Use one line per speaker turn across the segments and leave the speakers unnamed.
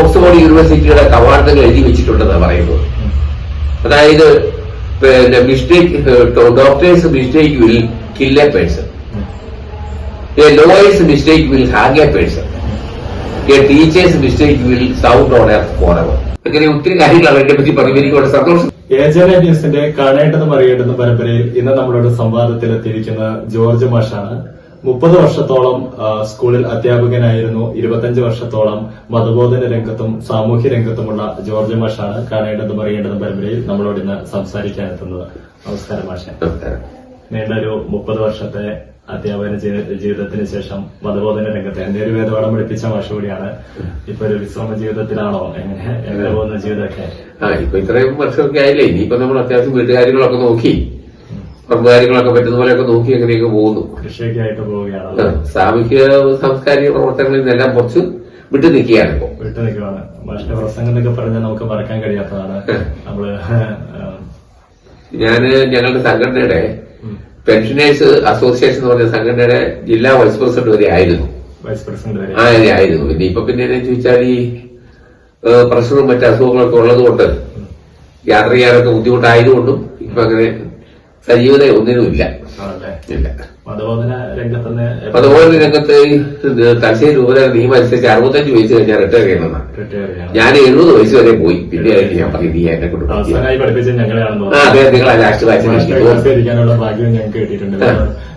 Oxford യൂണിവേഴ്സിറ്റിയുടെ കവാടത്തിൽ എഴുതി വെച്ചിട്ടുണ്ടെന്നാണ് പറയുന്നത്. അതായത് പിന്നെ mistake doctor's mistake will kill a person. A lawyer's mistake will hang a person. A teacher's mistake will sound on earth forever. അങ്ങനെ ഒത്തിരി കാര്യങ്ങളാണ് എന്നെ പറ്റി പറഞ്ഞു എനിക്ക് സന്തോഷം
ഏജന ന്യൂസിന്റെ കാണേണ്ടതും അറിയേണ്ടതും പരമ്പരയിൽ ഇന്ന് നമ്മളോട് സംവാദത്തിൽ എത്തിയിരിക്കുന്ന ജോർജ് മാഷാണ്. മുപ്പത് വർഷത്തോളം സ്കൂളിൽ അധ്യാപകനായിരുന്നു. ഇരുപത്തഞ്ച് വർഷത്തോളം മതബോധന രംഗത്തും സാമൂഹ്യ രംഗത്തുമുള്ള ജോർജ് മാഷാണ് കാണേണ്ടതും അറിയേണ്ടതും പരമ്പരയിൽ നമ്മളോട് ഇന്ന് സംസാരിക്കാൻ എത്തുന്നത്. നമസ്കാരം മാഷ. നീണ്ട ഒരു മുപ്പത് വർഷത്തെ അധ്യാപന ജീവിതത്തിന് ശേഷം മതബോധന രംഗത്തെ എന്റെ ഒരു വേദപാഠം പഠിപ്പിച്ച മാഷ കൂടിയാണ്. ഇപ്പൊ ഒരു വിശ്രമ ജീവിതത്തിലാണോ? എങ്ങനെ എങ്ങനെ പോകുന്ന ജീവിതമൊക്കെ?
ഇപ്പൊ ഇത്രയും വർഷമൊക്കെ ആയില്ലേ? ഇനിയിപ്പോ നമ്മൾ അത്യാവശ്യം വീട്ടുകാര്യങ്ങളൊക്കെ നോക്കി. പറമ്പ് കാര്യങ്ങളൊക്കെ പറ്റുന്ന പോലെയൊക്കെ നോക്കി അങ്ങനെയൊക്കെ പോകുന്നു.
പോവുകയാണ്.
സാമൂഹ്യ സാംസ്കാരിക പ്രവർത്തനങ്ങളിൽ നിന്നെല്ലാം കുറച്ച് വിട്ടു നിൽക്കുകയാണ് ഇപ്പോ.
വിട്ടു നിൽക്കുകയാണ്. മാഷിന്റെ പ്രസംഗം എന്നൊക്കെ പറഞ്ഞാൽ നമുക്ക് മറക്കാൻ കഴിയാത്തതാണ്. നമ്മൾ
ഞാൻ ഞങ്ങളുടെ സംഘടനയുടെ പെൻഷനേഴ്സ് അസോസിയേഷൻ എന്ന് പറഞ്ഞ സംഘടനയുടെ ജില്ലാ വൈസ് പ്രസിഡന്റ് വരെ ആയിരുന്നു.
വൈസ് പ്രസിഡന്റ് വരെ.
ആ ആയിരുന്നു. പിന്നെ ഇപ്പൊ പിന്നെ എന്നെ ചോദിച്ചാൽ ഈ പ്രഷറും മറ്റു അസുഖങ്ങളൊക്കെ ഉള്ളത് കൊണ്ട് യാത്ര ചെയ്യാനൊക്കെ ബുദ്ധിമുട്ടായതുകൊണ്ടും ഇപ്പൊ അങ്ങനെ സജീവത ഒന്നിനുമില്ല ഇല്ല അതുപോലെ രംഗത്ത് തലശ്ശേരി രൂപത നിയമം അനുസരിച്ച് അറുപത്തഞ്ച് വയസ്സ് കഴിഞ്ഞാൽ റിട്ടയർ ചെയ്യണമെന്നാണ് ഞാൻ എഴുപത് വയസ്സ് വരെ പോയി. പിന്നെ ഞാൻ പറയും നീ എന്നെ കൊണ്ട് അതെ നിങ്ങളെ ലാസ്റ്റ്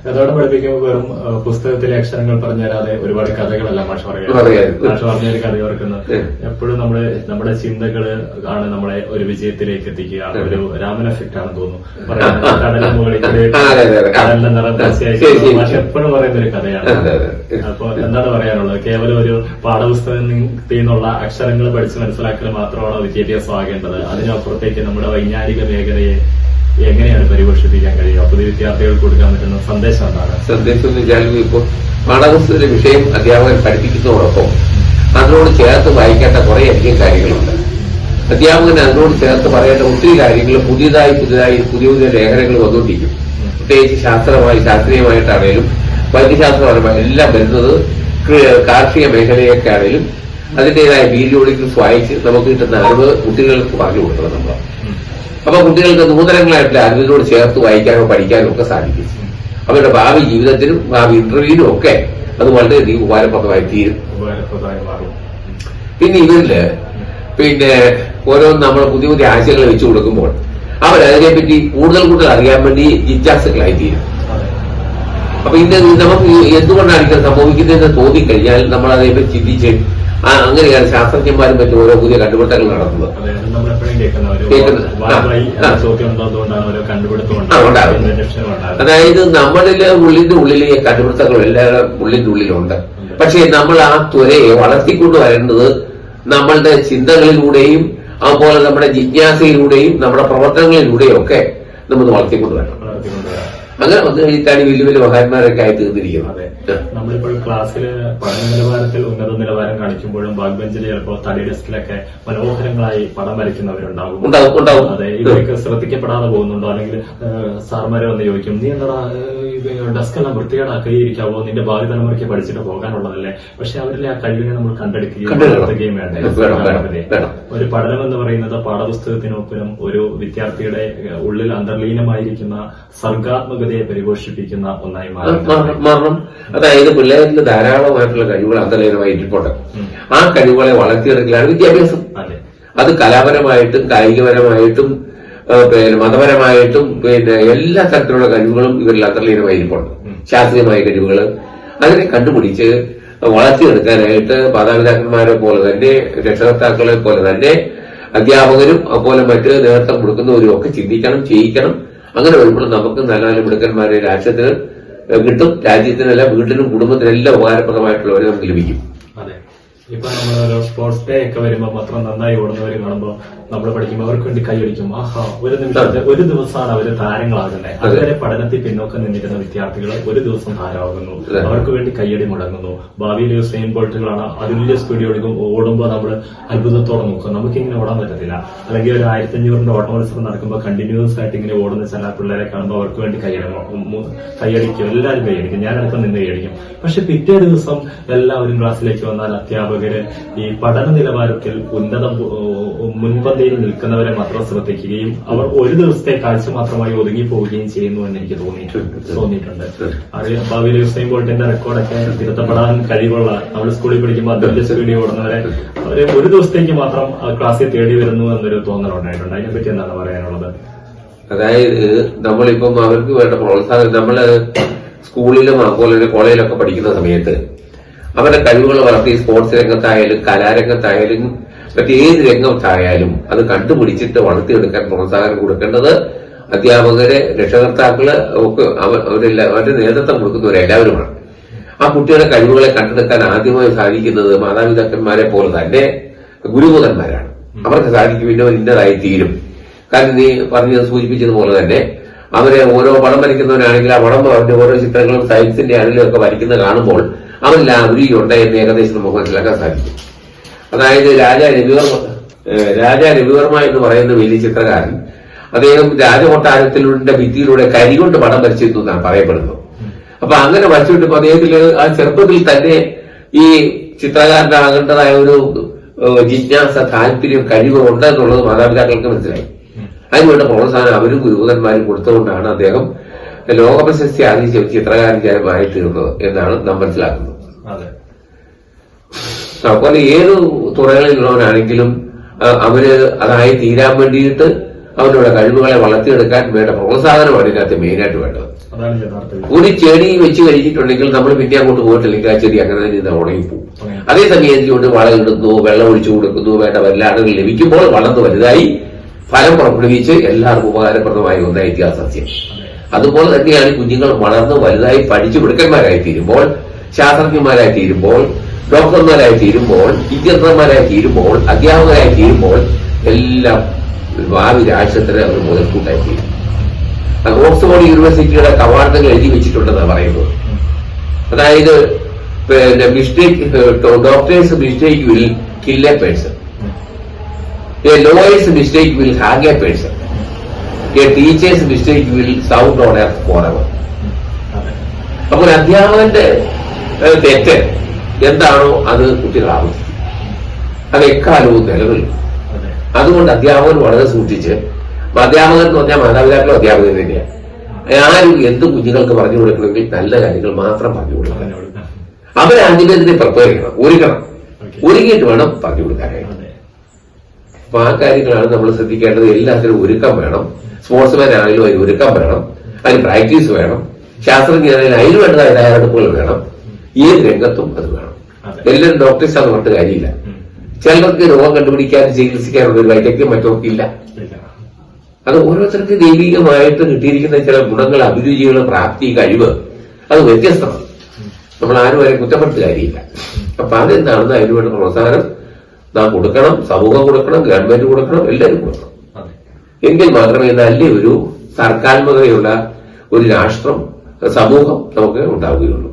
അതോടെ പഠിപ്പിക്കുമ്പോൾ വെറും പുസ്തകത്തിലെ അക്ഷരങ്ങൾ പറഞ്ഞു തരാതെ ഒരുപാട് കഥകളല്ല മാഷ് പറയുന്നത്
പറയാം.
മാഷ് പറഞ്ഞ ഒരു കഥ ഓർക്കുന്നത് എപ്പോഴും നമ്മുടെ നമ്മുടെ ചിന്തകൾ ആണ് നമ്മളെ ഒരു വിജയത്തിലേക്ക് എത്തിക്കുക. ഒരു രാമൻ എഫക്റ്റ് ആണെന്ന് തോന്നുന്നു. കടലിന് മുകളിൽ കൂടി മാഷ് എപ്പോഴും പറയുന്ന ഒരു കഥയാണ്. അപ്പൊ എന്താണ് പറയാനുള്ളത്? കേവലം ഒരു പാഠപുസ്തകത്തിൽ നിന്നുള്ള അക്ഷരങ്ങൾ പഠിച്ച് മനസ്സിലാക്കൽ മാത്രമാണോ വിദ്യാഭ്യാസം ആകേണ്ടത്? അതിനപ്പുറത്തേക്ക് നമ്മുടെ വൈജ്ഞാനിക മേഖലയെ എങ്ങനെയാണ് പരിപോഷിപ്പിക്കാൻ കഴിയുക? പുതിയ വിദ്യാർത്ഥികൾക്ക് കൊടുക്കാൻ പറ്റുന്ന സന്ദേശം എന്താണ്?
സന്ദേശം എന്ന് വെച്ചാൽ ഇപ്പൊ പാഠപുസ്തകത്തിലെ വിഷയം അധ്യാപകൻ പഠിപ്പിക്കുന്നതോടൊപ്പം അതിനോട് ചേർത്ത് വായിക്കേണ്ട കുറെ അധികം കാര്യങ്ങളുണ്ട്. അധ്യാപകൻ അതിനോട് ചേർത്ത് പറയേണ്ട ഒത്തിരി കാര്യങ്ങൾ പുതിയതായി പുതിയതായി പുതിയ പുതിയ ലേഖനങ്ങൾ വന്നുകൊണ്ടിരിക്കും. പ്രത്യേകിച്ച് ശാസ്ത്രമായി ശാസ്ത്രീയമായിട്ടാണേലും വൈദ്യശാസ്ത്രപരമായി എല്ലാം വരുന്നത് കാർഷിക മേഖലയൊക്കെ ആണേലും അതിന്റേതായ പീരിയോഡിക്കൽസ് സ്വായിച്ച് നമുക്ക് കിട്ടുന്ന അറിവ് കുട്ടികൾക്ക് പറഞ്ഞു കൊടുക്കണം നമ്മൾ. അപ്പൊ കുട്ടികൾക്ക് നൂതനങ്ങളായിട്ടുള്ള അറിവിനോട് ചേർത്ത് വായിക്കാനോ പഠിക്കാനോ ഒക്കെ സാധിക്കും. അവരുടെ ഭാവി ജീവിതത്തിനും ഭാവി ഇന്റർവ്യൂവിനും ഒക്കെ അത് വളരെയധികം ഉപകാരപ്രദമായി തീരും. പിന്നെ ഇവരിൽ പിന്നെ ഓരോ നമ്മൾ പുതിയ പുതിയ ആശയങ്ങൾ വെച്ചു കൊടുക്കുമ്പോൾ അവരതിനെപ്പറ്റി കൂടുതൽ കൂടുതൽ അറിയാൻ വേണ്ടി ജിജ്ഞാസകളായി തീരും. അപ്പൊ ഇന്ന് നമുക്ക് എന്തുകൊണ്ടാണ് ഇങ്ങനെ സംഭവിക്കുന്നതെന്ന് തോന്നിക്കഴിഞ്ഞാൽ നമ്മൾ അതേപ്പറ്റി ചിന്തിച്ച് അങ്ങനെയാണ് ശാസ്ത്രജ്ഞന്മാരും മറ്റും ഓരോ പുതിയ കണ്ടുപിടുത്തങ്ങൾ നടത്തുന്നത്. അതായത് നമ്മളിലെ ഉള്ളിന്റെ ഉള്ളിലെ ഈ കണ്ടുപിടുത്തങ്ങൾ എല്ലാവരും ഉള്ളിന്റെ ഉള്ളിലുണ്ട്. പക്ഷേ നമ്മൾ ആ ത്വരയെ വളർത്തിക്കൊണ്ടു വരേണ്ടത് നമ്മളുടെ ചിന്തകളിലൂടെയും അതുപോലെ നമ്മുടെ ജിജ്ഞാസയിലൂടെയും നമ്മുടെ പ്രവർത്തനങ്ങളിലൂടെയും ഒക്കെ നമ്മൾ വളർത്തിക്കൊണ്ട് വരണം
വളർത്തിക്കൊണ്ടുവരാം.
അങ്ങനെ വന്നു കഴിഞ്ഞിട്ടാണ് വലിയ വലിയ മഹാന്മാരൊക്കെ ആയി തീർന്നിരിക്കുന്നത്.
നമ്മളിപ്പോൾ ക്ലാസ്സിൽ പഠന നിലവാരത്തിൽ ഉന്നത നിലവാരം കാണിക്കുമ്പോഴും ബാക്ക് ബെഞ്ചിൽ ചിലപ്പോൾ തടി ഡെസ്കിലൊക്കെ മനോഹരങ്ങളായി പടം വരയ്ക്കുന്നവരുണ്ടാകും.
ഉണ്ടാവും ഉണ്ടാവും.
അതെ ഇവരൊക്കെ ശ്രദ്ധിക്കപ്പെടാതെ പോകുന്നുണ്ടോ? അല്ലെങ്കിൽ സാർമാരെ വന്ന് ചോദിക്കും നീ എന്താ ഡെസ്ക് എല്ലാം വൃത്തികേടാക്കി ഇരിക്കാവോ നിന്റെ ഭാവി തലമുറയ്ക്ക് പഠിച്ചിട്ട് പോകാനുള്ളതല്ലേ? പക്ഷെ അവരിലെ ആ കഴിവിനെ നമ്മൾ കണ്ടെടുക്കുകയും. വളർത്തുകയും വേണ്ടേ?
വേണം, വേണം,
അതെ.
വേണം.
ഒരു പഠനം എന്ന് പറയുന്നത് പാഠപുസ്തകത്തിനൊപ്പം ഒരു വിദ്യാർത്ഥിയുടെ ഉള്ളിൽ അന്തർലീനമായിരിക്കുന്ന സർഗാത്മകതയെ പരിപോഷിപ്പിക്കുന്ന ഒന്നായി
മാറണം അതായത് പിള്ളേരിൽ ധാരാളമായിട്ടുള്ള കഴിവുകൾ അന്തർലീനമായി ഇരിപ്പുണ്ട്. ആ കഴിവുകളെ വളർത്തിയെടുക്കലാണ് വിദ്യാഭ്യാസം.
അതെ.
അത് കലാപരമായിട്ടും കായികപരമായിട്ടും പിന്നെ മതപരമായിട്ടും പിന്നെ എല്ലാ തരത്തിലുള്ള കഴിവുകളും ഇവരിൽ അന്തർലീനമായി ഇരിപ്പുണ്ട്. ശാസ്ത്രീയമായ കഴിവുകൾ. അതിനെ കണ്ടുപിടിച്ച് വളർത്തിയെടുക്കാനായിട്ട് മാതാപിതാക്കന്മാരെ പോലെ തന്നെ രക്ഷകർത്താക്കളെ പോലെ തന്നെ അധ്യാപകരും അതുപോലെ മറ്റ് നേതൃത്വം കൊടുക്കുന്നവരും ഒക്കെ ചിന്തിക്കണം ചെയ്യിക്കണം. അങ്ങനെ വരുമ്പോൾ നമുക്ക് നാലാലും മിടുക്കന്മാരെ രാജ്യത്തിന് കിട്ടും. രാജ്യത്തിനല്ല വീട്ടിനും കുടുംബത്തിനെല്ലാം ഉപകാരപ്രദമായിട്ടുള്ളവരെ നമുക്ക് ലഭിക്കും.
ഇപ്പൊ നമ്മൾ ഓരോ സ്പോർട്സ് ഡേ ഒക്കെ വരുമ്പോ മാത്രം നന്നായി ഓടുന്നവർ കാണുമ്പോ നമ്മൾ പഠിക്കുമ്പോൾ അവർക്ക് വേണ്ടി കൈയടിക്കും ആഹാ ഒരു നിമിഷം ഒരു ദിവസമാണ് അവർ താരങ്ങളാകുന്നത് അതുവരെ പഠനത്തിൽ പിന്നോക്കം നിന്നിരുന്ന വിദ്യാർത്ഥികൾ ഒരു ദിവസം താരമാകുന്നു. അവർക്ക് വേണ്ടി കൈയടി മുടങ്ങുന്നു. ഭാവിയിൽ സെയിം ബോൾട്ടുകളാണ് അതിന്റെ സ്പീഡ് ഓടിക്കും ഓടുമ്പോൾ നമ്മൾ അത്ഭുതത്തോടെ നോക്കും. നമുക്ക് ഇങ്ങനെ ഓടാൻ പറ്റത്തില്ല. അല്ലെങ്കിൽ ഒരു ആയിരത്തി അഞ്ഞൂറിന്റെ ഓട്ട മത്സരം നടക്കുമ്പോൾ കണ്ടിന്യൂസ് ആയിട്ട് ഇങ്ങനെ ഓടുന്ന ചില പിള്ളേരെ കാണുമ്പോൾ അവർക്ക് വേണ്ടി കൈയടിക്കും കൈയടിക്കും എല്ലാവരും കൈയടിക്കും ഞാനടക്കം നിന്ന് കൈയടിക്കും പക്ഷെ പിറ്റേ ദിവസം എല്ലാവരും ക്ലാസ്സിലേക്ക് വന്നാൽ അധ്യാപകർ അധ്യാപകര് ഈ പഠന നിലവാരത്തിൽ ഉന്നത മുൻപന്തിയിൽ നിൽക്കുന്നവരെ മാത്രം ശ്രദ്ധിക്കുകയും അവർ ഒരു ദിവസത്തെ കാഴ്ച മാത്രമായി ഒതുങ്ങി പോവുകയും ചെയ്യുന്നു എന്ന് എനിക്ക് തോന്നിയിട്ടുണ്ട്. തോന്നിയിട്ടുണ്ട്. അറിയാം ഭാവിയിൽ യുസൈൻ ബോൾട്ടിന്റെ റെക്കോർഡൊക്കെ തിരുത്തപ്പെടാൻ കഴിവുള്ള നമ്മൾ സ്കൂളിൽ പഠിക്കുമ്പോൾ അതിന്റെ സ്പീഡിൽ ഓടുന്നവരെ അവർ ഒരു ദിവസത്തേക്ക് മാത്രം ക്ലാസ്സിൽ തേടി വരുന്നു എന്നൊരു തോന്നലുണ്ടായിട്ടുണ്ട് അതിനെപ്പറ്റി എന്താണ് പറയാനുള്ളത്?
അതായത് നമ്മളിപ്പം അവർക്ക് വേണ്ട പ്രോത്സാഹനം നമ്മൾ സ്കൂളിലും അതുപോലെ കോളേജിലൊക്കെ പഠിക്കുന്ന സമയത്ത് അവരുടെ കഴിവുകൾ വളർത്തി സ്പോർട്സ് രംഗത്തായാലും കലാരംഗത്തായാലും മറ്റേത് രംഗത്തായാലും അത് കണ്ടുപിടിച്ചിട്ട് വളർത്തിയെടുക്കാൻ പ്രോത്സാഹനം കൊടുക്കേണ്ടത് അധ്യാപകരെ രക്ഷകർത്താക്കൾ ഒക്കെ അവ- അവരെല്ലാം അവരുടെ നേതൃത്വം കൊടുക്കുന്നവരെല്ലാവരുമാണ് ആ കുട്ടികളുടെ കഴിവുകളെ കണ്ടെടുക്കാൻ ആദ്യമായി സാധിക്കുന്നത് മാതാപിതാക്കന്മാരെ പോലെ തന്നെ ഗുരുമുഖന്മാരാണ് അവർക്ക് സാധിക്കും അവർ ഇന്നതായി തീരും. കാരണം നീ പറഞ്ഞത് സൂചിപ്പിച്ചതുപോലെ തന്നെ അവരെ ഓരോ പടം വരയ്ക്കുന്നവനാണെങ്കിൽ ആ പടം അവന്റെ ഓരോ ചിത്രങ്ങളും സയൻസിന്റെ ആണെങ്കിലും ഒക്കെ വരയ്ക്കുന്നത് കാണുമ്പോൾ അവരിൽ ഉരുകിയുണ്ട് എന്ന് ഏകദേശം നമുക്ക് മനസ്സിലാക്കാൻ സാധിക്കും. അതായത് രാജ രവിവർമ്മ രാജാ രവിവർമ്മ എന്ന് പറയുന്ന വലിയ ചിത്രകാരൻ അദ്ദേഹം രാജകൊട്ടാരത്തിലുടെ ഭിത്തിയിലൂടെ കരികൊണ്ട് പടം വരച്ചിരുന്നു എന്നാണ് പറയപ്പെടുന്നത്. അപ്പൊ അങ്ങനെ വരച്ചുവിട്ടപ്പോ അദ്ദേഹത്തിൽ ആ ചെറുപ്പത്തിൽ തന്നെ ഈ ചിത്രകാരനാകേണ്ടതായ ഒരു ജിജ്ഞാസ താല്പര്യം കഴിവ് ഉണ്ട് എന്നുള്ളത് മാതാപിതാക്കൾക്ക് മനസ്സിലായി. അതിനുവേണ്ട പ്രോത്സാഹനം അവരും ഗുരുതന്മാരും കൊടുത്തുകൊണ്ടാണ് അദ്ദേഹം ലോകപ്രശസ്തി ആദ്യം ഒരു ചിത്രകാരനായി തീർന്നത് എന്നാണ് നാം മനസ്സിലാക്കുന്നത്.
അതെ.
അതുപോലെ ഏത് തുറകളിലുള്ളവനാണെങ്കിലും അവർ അതായി തീരാൻ വേണ്ടിയിട്ട് അവരുടെ കഴിവുകളെ വളർത്തിയെടുക്കാൻ വേണ്ട പ്രോത്സാഹനമാണ് ഇതിനകത്ത് മെയിനായിട്ട് വേണ്ടത്. ഒരു ചെടി വെച്ച് കഴിഞ്ഞിട്ടുണ്ടെങ്കിൽ നമ്മൾ പിന്നെ അങ്ങോട്ട് പോയിട്ടില്ലെങ്കിൽ ആ ചെടി അങ്ങനെ തന്നെ അതേ അതേസമയം എന്തുകൊണ്ട് വളം ഇടുന്നു വെള്ളം ഒഴിച്ചു കൊടുക്കുന്നു വേണ്ട വല്ലാടുകൾ ലഭിക്കുമ്പോൾ വളർന്ന് വലുതായി ഫലം പുറപ്പെടുവിച്ച് എല്ലാവർക്കും ഉപകാരപ്രദമായ ഒന്നായി സസ്യം അതുപോലെ തന്നെയാണ് കുഞ്ഞുങ്ങൾ വളർന്ന് വലുതായി പഠിച്ചു മിടുക്കന്മാരായി തീരുമ്പോൾ ശാസ്ത്രജ്ഞന്മാരായി തീരുമ്പോൾ ഡോക്ടർമാരായി തീരുമ്പോൾ ടീച്ചർമാരായി തീരുമ്പോൾ അധ്യാപകരായി തീരുമ്പോൾ എല്ലാം ഭാവി രാഷ്ട്രത്തിന് അവർ മുതൽക്കൂട്ടായി തീരും ഓക്സ്ഫോർഡ് യൂണിവേഴ്സിറ്റിയുടെ കവാടങ്ങൾ എഴുതി വെച്ചിട്ടുണ്ടെന്നാണ് പറയുന്നത്. അതായത് പിന്നെ mistake doctor's mistake will kill a person. Lawyer's mistake will hang a person. A teacher's mistake will sound on earth for
അതെ
അപ്പോൾ ഒരു അധ്യാപകന്റെ തെറ്റ് എന്താണോ അത് ആവർത്തിക്കും. അത് എക്കാലവും നിലനിൽക്കും അതുകൊണ്ട് അധ്യാപകൻ വളരെ സൂക്ഷിച്ച് അധ്യാപകൻ എന്ന് പറഞ്ഞാൽ മാതാപിതാക്കളും അധ്യാപകൻ തന്നെയാണ്. ആരും എന്ത് കുഞ്ഞുങ്ങൾക്ക് പറഞ്ഞു കൊടുക്കണമെങ്കിൽ നല്ല കാര്യങ്ങൾ മാത്രം പറഞ്ഞു കൊടുക്കണം. ഇതിനെ പ്രിപ്പയർ ചെയ്യണം ഒരുക്കണം. ഒരുങ്ങിയിട്ട് വേണം പറഞ്ഞു കൊടുക്കാനായിട്ട്. അപ്പൊ ആ കാര്യങ്ങളാണ് നമ്മൾ ശ്രദ്ധിക്കേണ്ടത്. എല്ലാത്തിനും ഒരുക്കം വേണം. സ്പോർട്സ്മാൻ ആണെങ്കിലും അതിന് ഒരുക്കം വേണം അതിന് പ്രാക്ടീസ് വേണം. ശാസ്ത്രജ്ഞനാണെങ്കിലും അതിന് വേണ്ടതായ തയ്യാറെടുപ്പുകൾ വേണം. ഏത് രംഗത്തും അത് വേണം. എല്ലാവരും ഡോക്ടേഴ്സ് ആണെന്ന് പറഞ്ഞിട്ട് കാര്യമില്ല. ചിലർക്ക് രോഗം കണ്ടുപിടിക്കാനും ചികിത്സിക്കാനുള്ള ഒരു വൈദഗ്ധ്യം ഇല്ല. അത് ഓരോരുത്തർക്ക് ദൈവികമായിട്ട് കിട്ടിയിരിക്കുന്ന ചില ഗുണങ്ങൾ അഭിരുചികൾ പ്രാപ്തി കഴിവ് അത് വ്യത്യസ്തമാണ്. നമ്മൾ ആരും വരെ കുറ്റപ്പെടുത്ത കാര്യമില്ല. അപ്പൊ അതെന്താണെന്ന് അതിനുവേണ്ട പ്രോത്സാഹനം നാം കൊടുക്കണം സമൂഹം കൊടുക്കണം ഗവൺമെന്റ് കൊടുക്കണം എല്ലാവരും കൊടുക്കണം. എങ്കിൽ മാത്രമേ നല്ല ഒരു സർക്കാത്മകതയുള്ള ഒരു രാഷ്ട്രം സമൂഹം നമുക്ക്
ഉണ്ടാവുകയുള്ളൂ.